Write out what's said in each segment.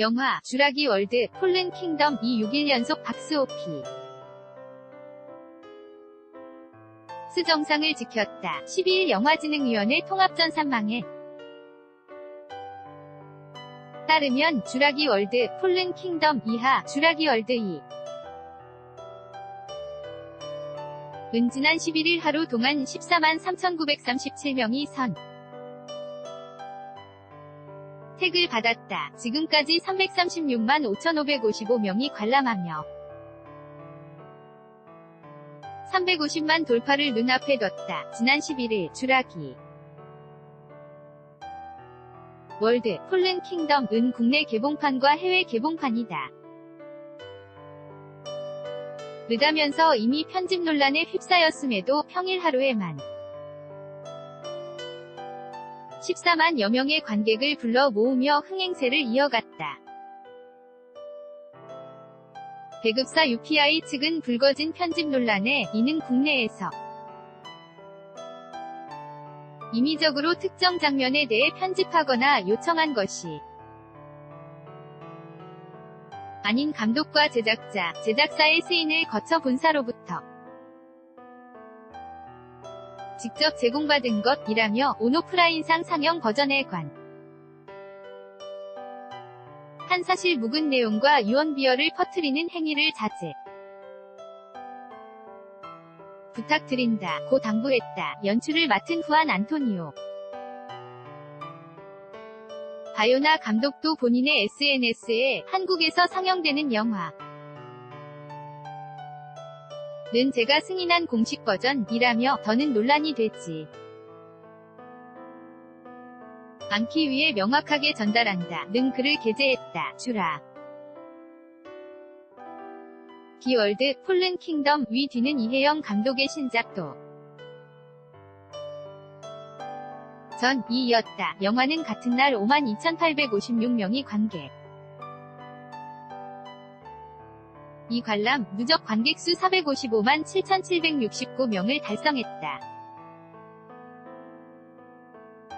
영화 주라기 월드 폴른 킹덤 2 6일 연속 박스오피 수정상을 지켰다. 12일 영화진흥위원회 통합전 산망에 따르면 주라기 월드 폴른 킹덤 2하 주라기 월드 2 은 지난 11일 하루 동안 14만 3,937명이 선 택을 받았다. 지금까지 336만 5,555명이 관람하며 350만 돌파를 눈앞에 뒀다. 지난 11일 주라기 월드 폴른 킹덤 은 국내 개봉판과 해외 개봉판이다. 늦다면서 이미 편집 논란에 휩싸였음에도 평일 하루에만 14만여 명의 관객을 불러 모으며 흥행세를 이어갔다. 배급사 UPI 측은 불거진 편집 논란에 이는 국내에서 임의적으로 특정 장면에 대해 편집하거나 요청한 것이 아닌 감독과 제작자, 제작사의 스인을 거쳐 본사로부터 직접 제공받은 것이라며 온오프라인상 상영 버전에 관. 한 사실 묵은 내용과 유언비어를 퍼뜨리는 행위를 자제. 부탁드린다. 고 당부했다. 연출을 맡은 후안 안토니오. 바요나 감독도 본인의 SNS에 한국에서 상영되는 영화 는 제가 승인한 공식 버전이라며 더는 논란이 됐지. 않기 위해 명확하게 전달한다. 는 글을 게재했다. 주라. 기월드 폴른 킹덤 위 뒤는 이혜영 감독의 신작도 전 2이었다. 영화는 같은 날 52,856명이 관객. 이 관람 누적 관객 수 455만 7,769명을 달성했다.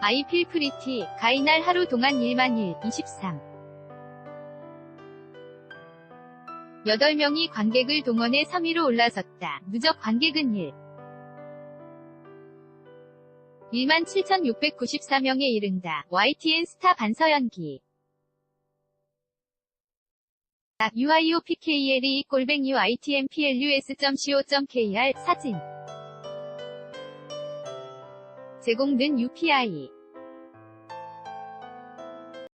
아이필 프리티, 가이날 하루 동안 1만 1, 23. 8명이 관객을 동원해 3위로 올라섰다. 누적 관객은 1. 1만 7,694명에 이른다. YTN 스타 반서 연기 uiopkle 골뱅이 ytmplus.co.kr 사진 제공된 UPI